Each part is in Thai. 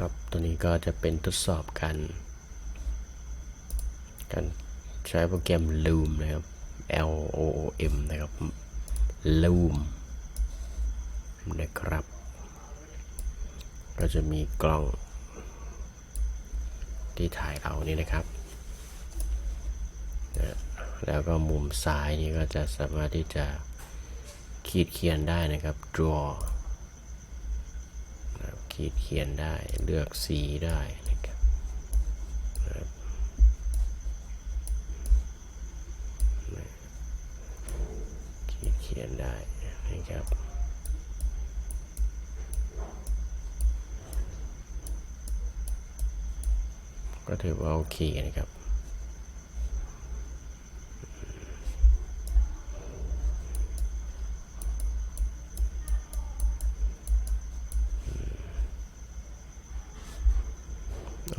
ครับ ตัวนี้ก็จะเป็นทดสอบการการใช้โปรแกรม Loom นะครับ L O O M นะครับ Loom นะครับ ก็จะมีกล้อง ที่ถ่ายเรานี่นะครับนะแล้วก็มุมซ้ายนี่ก็จะสามารถที่จะขีดเขียนได้นะครับ draw ขีดเขียนได้เลือกสีได้นะครับขีดเขียนได้นะครับก็ถือว่าโอเคนะครับ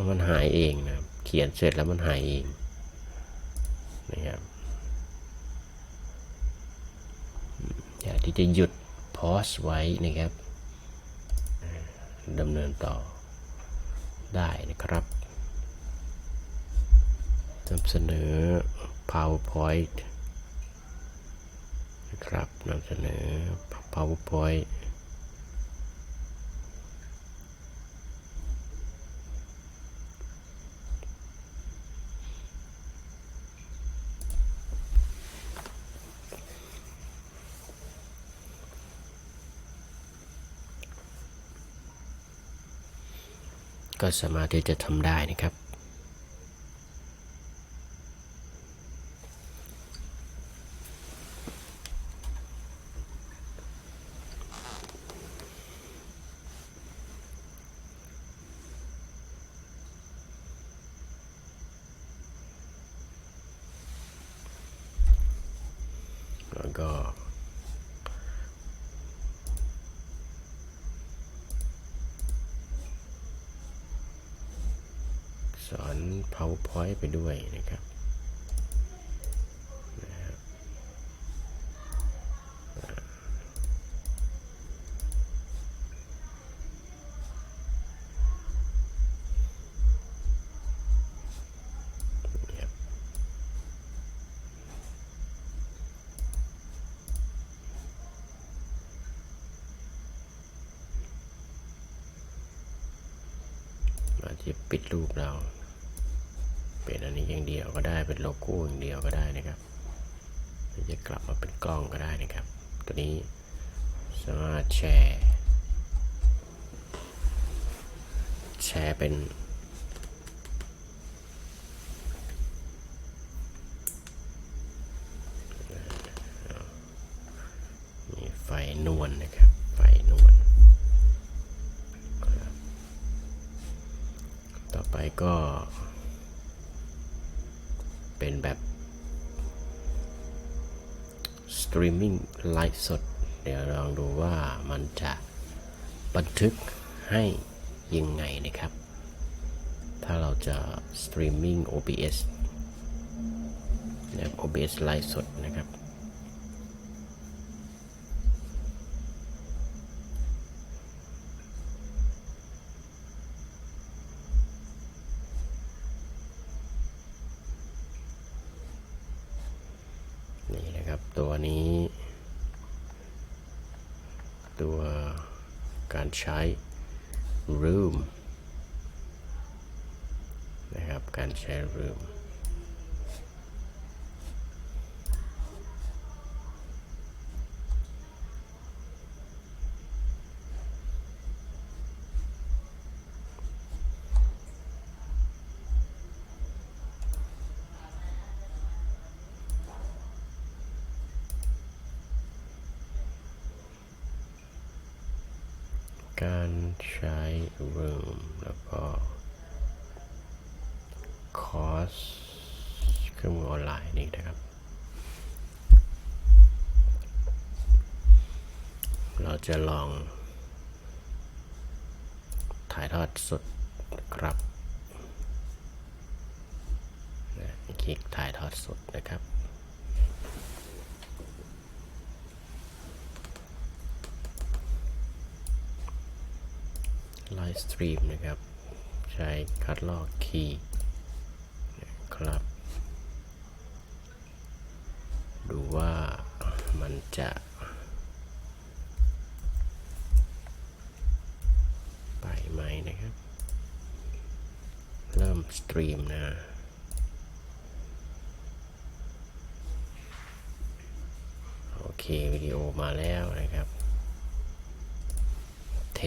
เอามันหายเองนะครับเขียนเสร็จแล้วมันหายเองนะครับอยากที่จะหยุดพอสไว้นะครับดำเนินต่อได้นะครับนำเสนอ PowerPoint นะครับนำเสนอ PowerPoint ก็สามารถที่จะทำได้นะครับ แล้วก็ สอน PowerPoint ไปด้วยนะครับ จะปิดรูปเรา เป็นอันนี้อย่างเดียวก็ได้เป็นโลโก้อย่างเดียวก็ได้นะครับจะกลับมาเป็นกล้องก็ได้นะครับ ตัวนี้สามารถแชร์ แชร์เป็น มีไฟนวลนะครับ ไฟนวลครับต่อ ไปก็ เป็นแบบสตรีมมิ่งไลฟ์สด เดี๋ยวลองดูว่ามันจะบันทึกให้ยังไงนะครับ ถ้าเราจะสตรีมมิ่ง OBS นะครับ OBS ไลฟ์สดนะครับ นี่นะครับ ตัวนี้ ตัวการใช้ room นะครับ การใช้ room การใช้ room แล้วก็คอร์สเครื่องมือออนไลน์นี่นะครับ เราจะลองถ่ายทอดสดครับคลิกถ่ายทอดสดนะครับ ไล ฟ์ สตรีมนะครับ ใช้คัดลอกคีย์นะครับ ดูว่ามันจะไปไหมนะครับ เริ่มสตรีมนะโอเค วิดีโอมาแล้วนะครับเ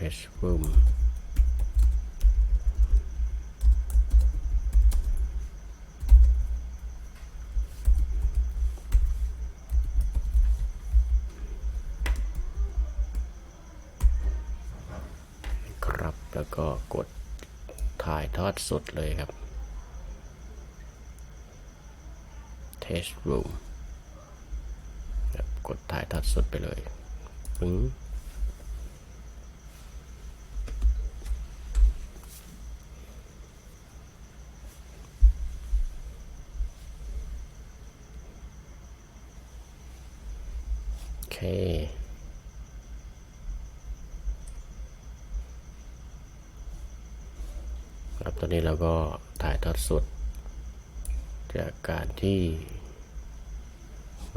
ทสเทสรูมครับแล้วก็กดถ่ายทอดสดเลยครับ Test Room ครับกดถ่ายทอดสดไปเลยปึ้ง ครับตอนนี้เราก็ถ่ายทอดสด จากการที่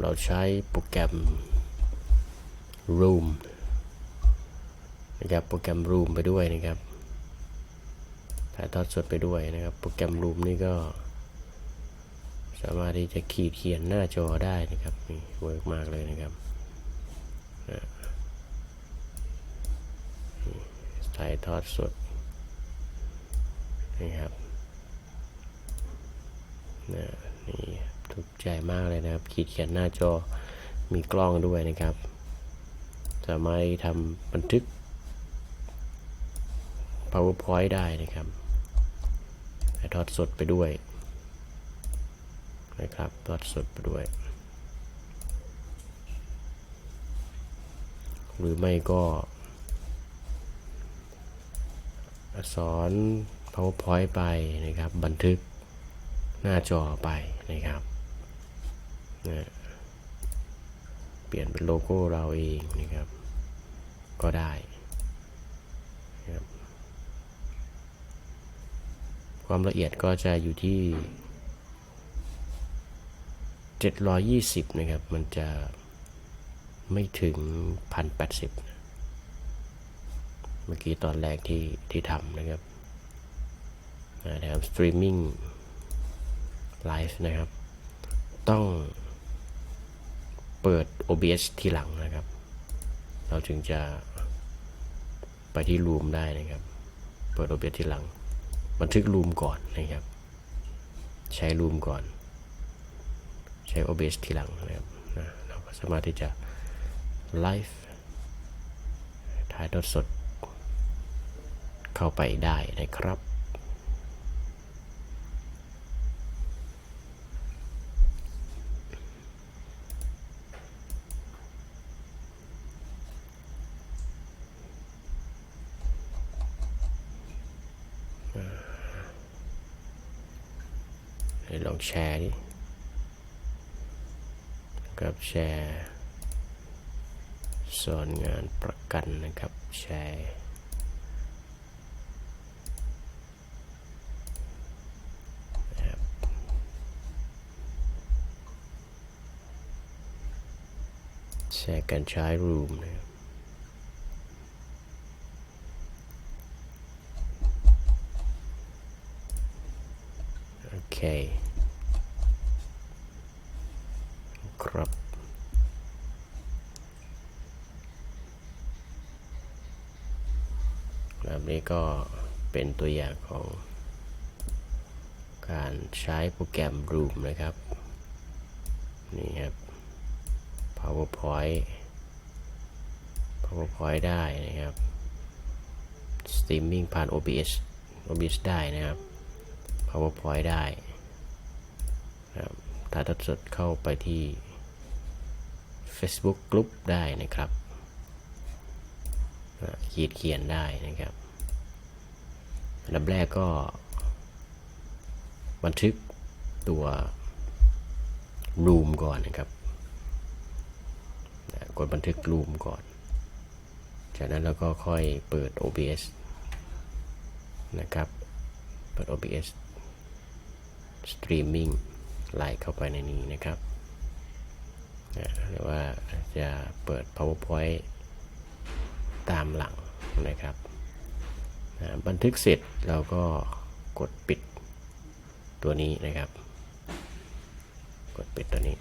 เราใช้โปรแกรม Room นะครับ โปรแกรม Room ไปด้วยนะครับ ถ่ายทอดสดไปด้วยนะครับ โปรแกรม Room นี่ก็สามารถที่จะขีดเขียนหน้าจอได้นะครับนี่เวิร์กมากเลยนะครับนะนี่ ถ่ายทอดสดนะครับนะนี่ถูกใจมากเลยนะครับ ขีดเขียนหน้าจอมีกล้องด้วยนะครับ สามารถทำบันทึก PowerPoint ได้นะครับถ่ายทอดสดไปด้วยนะครับทอดสดไปด้วย หรือไม่ก็ สอน PowerPoint ไปนะครับ บันทึกหน้าจอไปนะครับนะเปลี่ยนเป็นโลโก้เราเองนะครับ ก็ได้นะครับความละเอียดก็จะอยู่ที่ 720 นะครับ มันจะไม่ถึง 1080นะ เมื่อกี้ตอนแรกที่ที่ทำนะครับนะครับสตรีมมิ่งไลฟ์นะครับ ต้องเปิด OBS ทีหลังนะครับ เราถึงจะไปที่รูมได้นะครับ เปิด OBS ทีหลัง บันทึกรูมก่อนนะครับ ใช้รูมก่อน ใช้ OBS ทีหลังนะครับนะเราก็สามารถที่จะไลฟ์ถ่ายทอดสด เข้าไปได้นะครับ ลองแชร์ดิกับแชร์สอนงานประกันนะครับแชร์นะครับ แชร์การใช้รูมนะครับโอเค ครับแบบนี้ก็เป็นตัวอย่างของการใช้โปรแกรม Room นะครับ นี่ครับ PowerPoint PowerPoint ได้นะครับ Streaming ผ่าน OBS OBS ได้นะครับ PowerPoint ได้นะครับถ่ายทอดสดเข้าไปที่ Facebook Group ได้นะครับขีดเขียนได้นะครับอันดับแรกก็ บันทึกตัว Room ก่อนนะครับ กดบันทึก Room ก่อน จากนั้นเราก็ค่อยเปิด OBS นะครับ เปิด OBS Streaming ไล่เข้าไปในนี้นะครับหรือว่าจะเปิด PowerPoint ตามหลังนะครับบันทึกเสร็จเราก็กดปิดตัวนี้นะครับ กดปิดตัวนี้